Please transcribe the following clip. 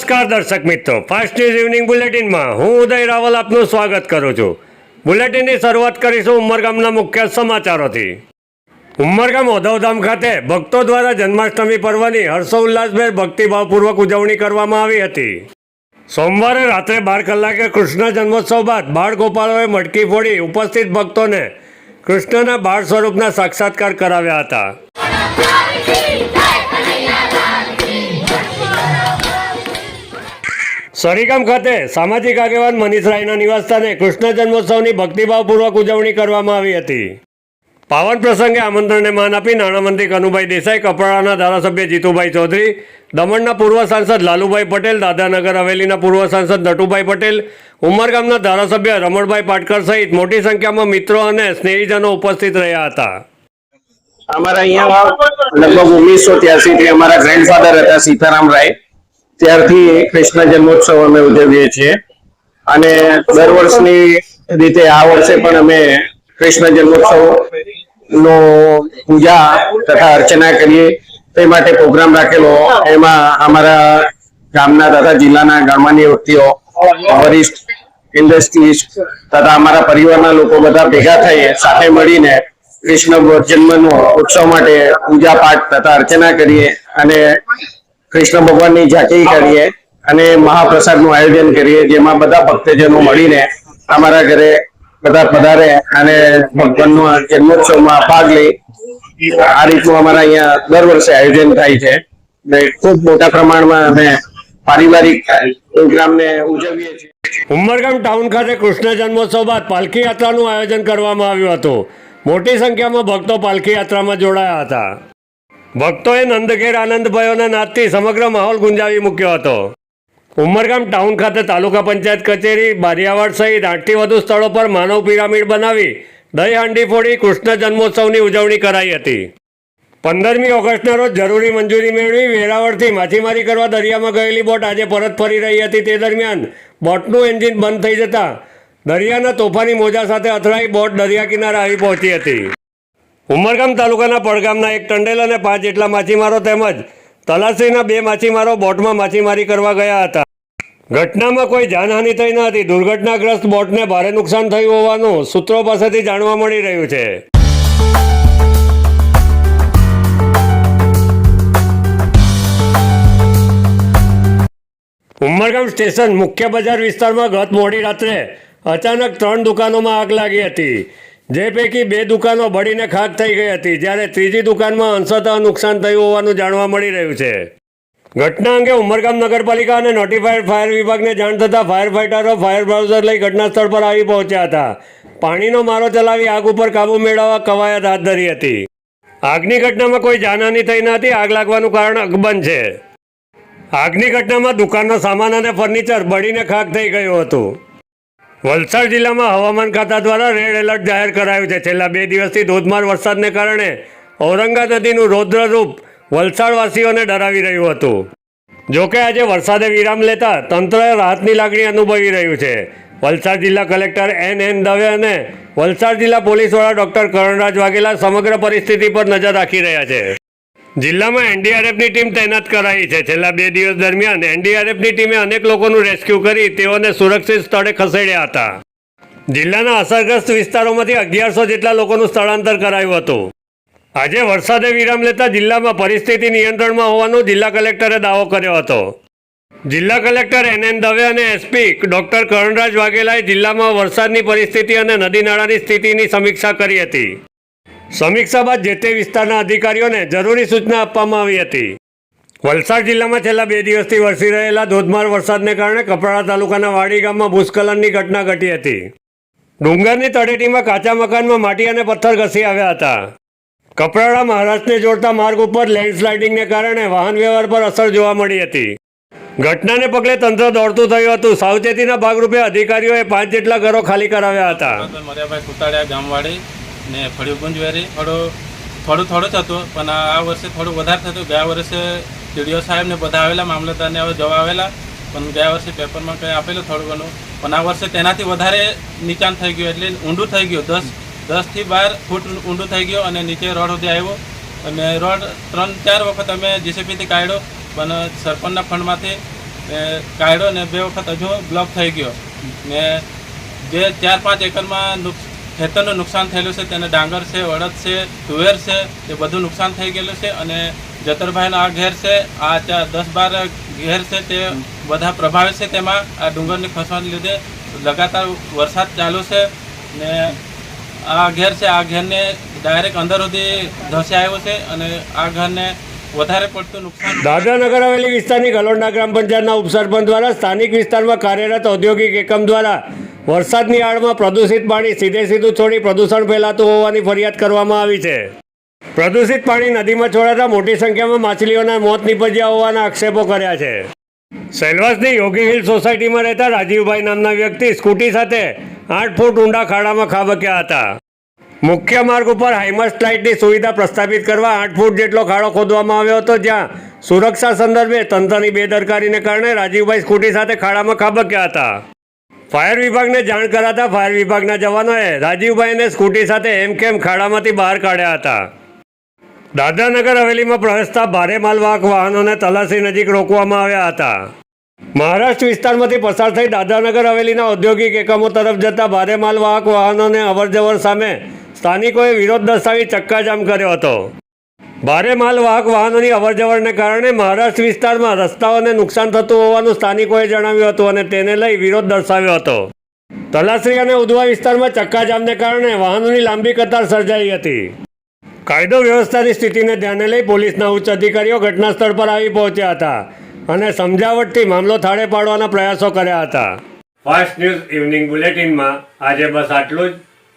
નમસ્કાર દર્શક મિત્રો. ફાસ્ટ ન્યૂઝ ઇવનિંગ બુલેટિનમાં હું ઉદય રાવલ આપનું સ્વાગત કરું છું. બુલેટિનની શરૂઆત કરીશું ઉમરગામના મુખ્ય સમાચારોથી. ઉમરગામ ઓધવધામ ખાતે ભક્તો દ્વારા જન્માષ્ટમી પર્વની હર્ષોલ્લાસભેર ભક્તિભાવપૂર્વક ઉજવણી કરવામાં આવી હતી. સોમવારે રાત્રે બાર કલાકે કૃષ્ણ જન્મોત્સવ બાદ બાળગોપાળોએ મટકી ફોડી ઉપસ્થિત ભક્તોને કૃષ્ણના બાળ સ્વરૂપના સાક્ષાત્કાર કરાવ્યા હતા. સરીગામ ખાતે સામાજિક આગેવાન મનીષ રાયના નિવાસસ્થાને કૃષ્ણ જન્મોત્સવની ભક્તિભાવપૂર્વક ઉજવણી કરવામાં આવી હતી. પાવન પ્રસંગે આમંત્રણને માન આપી નાણામંત્રી કનુભાઈ દેસાઈ, કપરાડાના ધારાસભ્ય જીતુભાઈ ચૌધરી, દમણના પૂર્વ સાંસદ લાલુભાઈ પટેલ, દાદાનગર હવેલીના પૂર્વ સાંસદ નટુભાઈ પટેલ ઉમરગામના ધારાસભ્ય રમણભાઈ પાટકર સહિત મોટી સંખ્યામાં મિત્રો અને સ્નેહીજનો ઉપસ્થિત રહ્યા હતા. અમારા અહીંયા લગભગ ઓગણીસો ત્યાસી થી અમારા ગ્રેન્ડફાધર હતા, સીતારામ રાય. ત્યારથી કૃષ્ણ જન્મોત્સવ અમે ઉજવીએ છીએ. અને દર વર્ષની રીતે આ વર્ષે પણ અમે કૃષ્ણ જન્મોત્સવ નો પૂજા તથા અર્ચના કરીએ. તે માટે પ્રોગ્રામ રાખેલો. એમાં અમારા ગામના તથા જિલ્લાના ગણમાન્ય વ્યક્તિઓ, વરિષ્ઠ ઇન્ડસ્ટ્રીઝ તથા અમારા પરિવારના લોકો બધા ભેગા થઈ સાથે મળીને કૃષ્ણ જન્મનો ઉત્સવ માટે પૂજા પાઠ તથા અર્ચના કરીએ અને કૃષ્ણ ભગવાનની ઝાંકી કરીએ અને મહાપ્રસાદનું આયોજન કરીએ, જેમાં બધા ભક્તજનો મળીને અમારા ઘરે બધા પધારે અને ભગવાનનો જન્મોત્સવમાં ભાગ લે આ રીતનું અમારા અહીંયા દર વર્ષે આયોજન થાય છે. ને ખૂબ મોટા પ્રમાણમાં અમે પારિવારિક પ્રોગ્રામને ઉજવીએ છીએ. ઉમરગામ ટાઉન ખાતે કૃષ્ણ જન્મોત્સવ બાદ પાલખી યાત્રાનું આયોજન કરવામાં આવ્યું હતું. મોટી સંખ્યામાં ભક્તો પાલખી યાત્રામાં જોડાયા હતા. ભક્તોએ નંદઘેર આનંદભાઈઓના નાદથી સમગ્ર માહોલ ગુંજાવી મૂક્યો હતો. ઉમરગામ ટાઉન ખાતે તાલુકા પંચાયત કચેરી, બારિયાવાડ સહિત આઠથી વધુ સ્થળો પર માનવ પિરામિડ બનાવી દહીં હાંડી ફોડી કૃષ્ણ જન્મોત્સવની ઉજવણી કરાઈ હતી. પંદરમી ઓગસ્ટના રોજ જરૂરી મંજૂરી મેળવી વેરાવળથી માછીમારી કરવા દરિયામાં ગયેલી બોટ આજે પરત ફરી રહી હતી. તે દરમિયાન બોટનું એન્જિન બંધ થઈ જતાં દરિયાના તોફાની મોજા સાથે અથડાઈ બોટ દરિયા કિનારે આવી પહોંચી હતી. ઉમરગામ તાલુકાના પડગામના એક ટંડેલ અને પાંચ જેટલા માછીમારો તેમજ તલાસીના બે માછીમારો બોટમાં માછીમારી કરવા ગયા હતા. ઘટનામાં કોઈ જાનહાનિ થઈ ન હતી. દુર્ઘટનાગ્રસ્ત બોટને ભારે નુકસાન થયું હોવાનું સૂત્રો પાસેથી જાણવા મળી રહ્યું છે. ઉમરગામ સ્ટેશન મુખ્ય બજાર વિસ્તારમાં ગત મોડી રાત્રે અચાનક ત્રણ દુકાનોમાં આગ લાગી હતી. જે પૈકી બે દુકાનો બળીને ખાક થઈ ગઈ હતી, જ્યારે ત્રીજી દુકાનમાં અંશતઃ નુકસાન થયું હોવાનું જાણવા મળી રહ્યું છે. ઘટના અંગે ઉમરગામ નગરપાલિકા અને નોટિફાઈડ ફાયર વિભાગને જાણ થતાં ફાયર ફાઇટરો ફાયર બ્રાઉઝર લઈ ઘટના સ્થળ પર આવી પહોંચ્યા હતા. પાણીનો મારો ચલાવી આગ ઉપર કાબુ મેળવવા કવાયત હાથ ધરી હતી. આગની ઘટનામાં કોઈ જાનહાની થઈ ન હતી, આગ લાગવાનું કારણ અકબંધ છે. આગની ઘટનામાં દુકાનનો સામાન અને ફર્નિચર બળીને ખાક થઈ ગયું હતું. વલસાડ જિલ્લામાં હવામાન ખાતા દ્વારા રેડ એલર્ટ જાહેર કરાયું છે. છેલ્લા બે દિવસથી ધોધમાર વરસાદને કારણે ઔરંગા નદીનું રૌદ્રરૂપ વલસાડવાસીઓને ડરાવી રહ્યું હતું. જોકે આજે વરસાદે વિરામ લેતા તંત્રએ રાહતની લાગણી અનુભવી રહ્યું છે. વલસાડ જિલ્લા કલેક્ટર એન એન દવે અને વલસાડ જિલ્લા પોલીસ વડા ડોક્ટર કરણરાજ વાઘેલા સમગ્ર પરિસ્થિતિ પર નજર રાખી રહ્યા છે. જિલ્લામાં એનડીઆરએફની ટીમ તૈનાત કરાઈ છે. છેલ્લા બે દિવસ દરમિયાન એનડીઆરએફની ટીમે અનેક લોકોનું રેસ્ક્યુ કરી તેઓને સુરક્ષિત સ્થળે ખસેડ્યા હતા. જિલ્લાના અસરગ્રસ્ત વિસ્તારોમાંથી અગિયારસો જેટલા લોકોનું સ્થળાંતર કરાયું હતું. આજે વરસાદે વિરામ લેતા જિલ્લામાં પરિસ્થિતિ નિયંત્રણમાં હોવાનો જિલ્લા કલેક્ટરે દાવો કર્યો હતો. જિલ્લા કલેક્ટર એન એન દવે અને એસપી ડોક્ટર કરણરાજ વાઘેલાએ જિલ્લામાં વરસાદની પરિસ્થિતિ અને નદી નાળાની સ્થિતિની સમીક્ષા કરી હતી. સમીક્ષા બાદ જે તે વિસ્તારના અધિકારીઓને જરૂરી સૂચના આપવામાં આવી હતી. વલસાડ જિલ્લામાં છેલ્લા બે દિવસથી વરસી રહેલા ધોધમાર વરસાદને કારણે કપરાડા તાલુકાના વાડી ગામમાં ભૂસ્ખલનની ઘટના ઘટી હતી. ડુંગરની તળેટીમાં કાચા મકાનમાં માટી અને પથ્થર ઘસી આવ્યા હતા. કપરાડા મહારાષ્ટ્રને જોડતા માર્ગ ઉપર લેન્ડસ્લાઇડિંગને કારણે વાહન વ્યવહાર પર અસર જોવા મળી હતી. ઘટનાને પગલે તંત્ર દોડતું થયું હતું. સાવચેતીના ભાગરૂપે અધિકારીઓએ પાંચ જેટલા ઘરો ખાલી કરાવ્યા હતા. મર્યાભાઈ કુતાડિયા ગામવાડી. ને ફળિયું ગુંજવેરી થોડો થોડું થોડું હતું, પણ આ વર્ષે થોડું વધારે થતું ગયા વર્ષે ટીડીઓ સાહેબ ને બધા આવેલા, મામલતદારને હવે જવા આવેલા. પણ ગયા વર્ષે પેપરમાં કંઈ આપેલું થોડું ઘણું. પણ આ વર્ષે તેનાથી વધારે નીચાણ થઈ ગયું, એટલે ઊંડું થઈ ગયું. દસ દસથી બાર ફૂટ ઊંડું થઈ ગયું અને નીચે રોડ સુધી આવ્યો. અને રોડ ત્રણ ચાર વખત અમે જીસીપીથી કાઢ્યો, પણ સરપંચના ફંડમાંથી કાઢ્યો ને બે વખત હજુ બ્લોક થઈ ગયો. ને જે ચાર પાંચ એકરમાં ખેતરનું નુકસાન થયેલું છે, તેને ડાંગર છે અડદ છે, તુવેર છે, એ બધું નુકસાન થઈ ગયેલું છે અને જતરભાઈના આ ઘેર છે, આ ચાર દસ બાર ઘેર છે તે બધા પ્રભાવિત છે, તેમાં આ ડુંગરની ખસવાને લીધે લગાતાર વરસાદ ચાલુ છે ને આ ઘેર છે, આ ઘેરને ડાયરેક્ટ અંદર સુધી ધસી આવ્યો છે અને આ ઘરને વધારે દાદરાનગર હવેલી વિસ્તારની ગલોડના ગ્રામ પંચાયતના ઉપસરપંચ દ્વારા સ્થાનિક વિસ્તારમાં કાર્યરત ઔદ્યોગિક એકમ દ્વારા વરસાદની આડમાં પ્રદૂષિત પાણી સીધે સીધું છોડી પ્રદૂષણ ફેલાતું હોવાની ફરિયાદ કરવામાં આવી છે. પ્રદૂષિત પાણી નદીમાં છોડાતા મોટી સંખ્યામાં માછલીઓના મોત નીપજ્યા હોવાના આક્ષેપો કર્યા છે. સેલવાસની યોગી હિલ સોસાયટીમાં રહેતા રાજીવભાઈ નામના વ્યક્તિ સ્કૂટી સાથે આઠ ફૂટ ઊંડા ખાડામાં ખાબક્યા હતા. મુખ્ય માર્ગ ઉપર હાઈમસ્ટ લાઇટની સુવિધા પ્રસ્થાપિત કરવા આઠ ફૂટ જેટલો ખાડો ખોદવામાં આવ્યો હતો, જ્યાં સુરક્ષા સંદર્ભે તંત્રની બેદરકારીને કારણે રાજીવભાઈ સ્કૂટી સાથે ખાડામાં ખાબક્યા હતા. ફાયર વિભાગને જાણ કરાતા ફાયર વિભાગના જવાનોએ રાજીવભાઈને સ્કૂટી સાથે હેમખેમ ખાડામાંથી બહાર કાઢ્યા હતા? દાદરાનગર હવેલીમાં પ્રવેશતા ભારે માલવાહક વાહનોને તલાસી નજીક રોકવામાં આવ્યા હતા. મહારાષ્ટ્ર વિસ્તારમાંથી પસાર થઈ દાદરાનગર હવેલીના ઔદ્યોગિક એકમો તરફ જતા ભારે માલવાહક વાહનોને અવરજવર સામે સ્થાનિકોએ વિરોધ દર્શાવી ચક્કાજામ કર્યો હતો. ભારે માલવાહક વાહનોની અવરજવરને કારણે મહારાષ્ટ્ર વિસ્તારમાં રસ્તાઓને નુકસાન થતું હોવાનું સ્થાનિકોએ જણાવ્યું હતું અને તેને લઈ વિરોધ દર્શાવ્યો હતો. તલાસરી અને ઉદવા વિસ્તારમાં ચક્કાજામને કારણે વાહનોની લાંબી કતાર સર્જાઈ હતી. કાયદો વ્યવસ્થાની સ્થિતિને ધ્યાને લઈ પોલીસના ઉચ્ચ અધિકારીઓ ઘટના સ્થળ પર આવી પહોંચ્યા હતા અને સમજાવટથી મામલો થાળે પાડવાના પ્રયાસો કર્યા હતા. ફાસ્ટ ન્યૂઝ ઇવનિંગ બુલેટિનમાં આજે બસ આટલું જ.